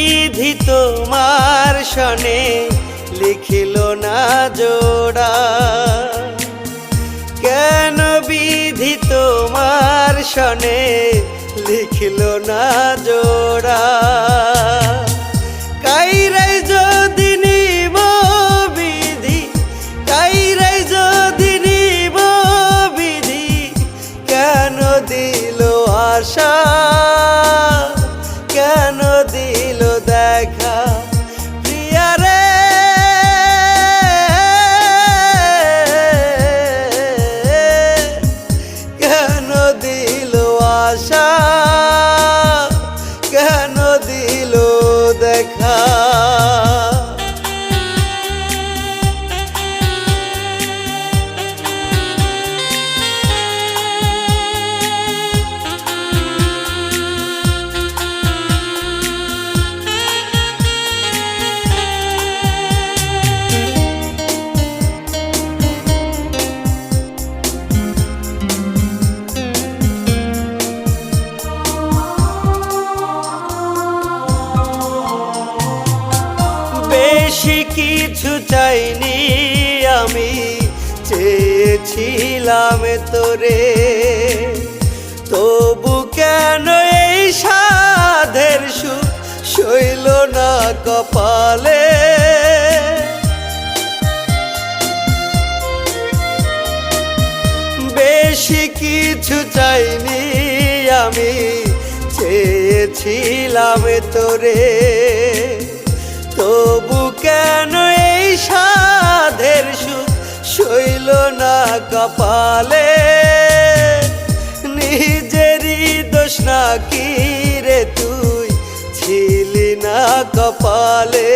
বিধি তোমার শনে লিখিল না জোড়া। কেন বিধি তোমার শনে লিখিল না জোড়া? আশা বেশি কিছু চাইনি আমি, চেয়েছিলাম তোরে। তবু কেন এই সাধের সুখ শৈল না কপালে? বেশি কিছু চাইনি আমি, চেয়েছিলাম তোরে। তবু না কপালে। নিজেরই দোষ না কি রে তুই? ছিলি না কপালে।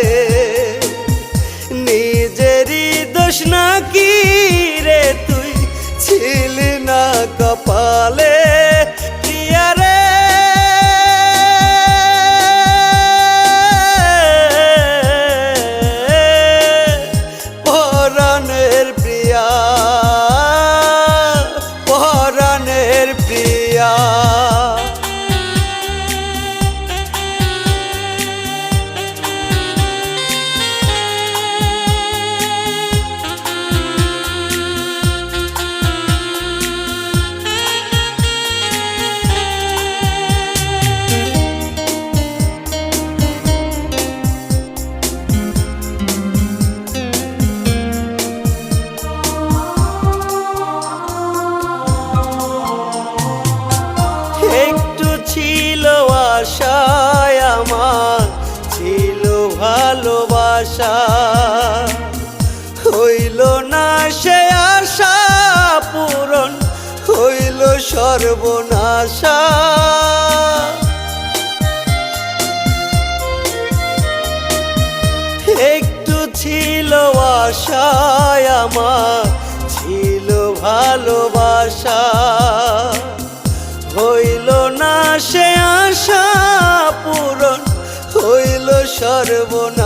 ভালোবাসা হইল না সে আশা পূরণ, হইল সর্বনাশা। একটু ছিল আশায় আমার, ছিল ভালোবাসা। হইল না সে আশা পূরণ, হইল সর্বনাশা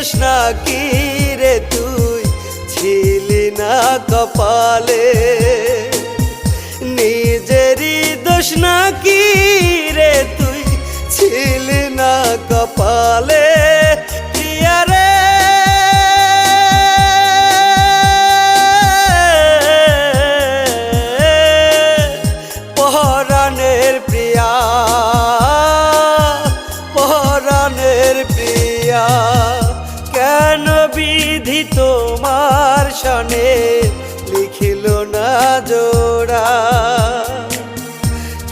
না কি রে তুই? ছিলি না কপালে। নিজেরই দোষ না, কি রে তুই? ছিলি না কপালে। কেন বিধি তোমার সনে লিখিল না জোড়া।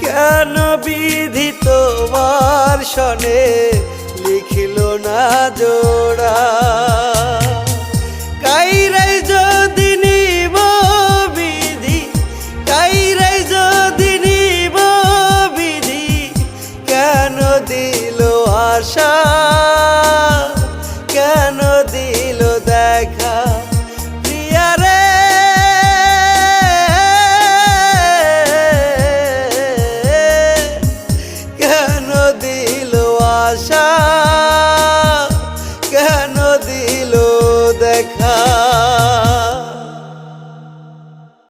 কেন বিধি তোমার সনে লিখিল না জোড়া। দিল দেখা প্রিয়া কেন দিল আশা?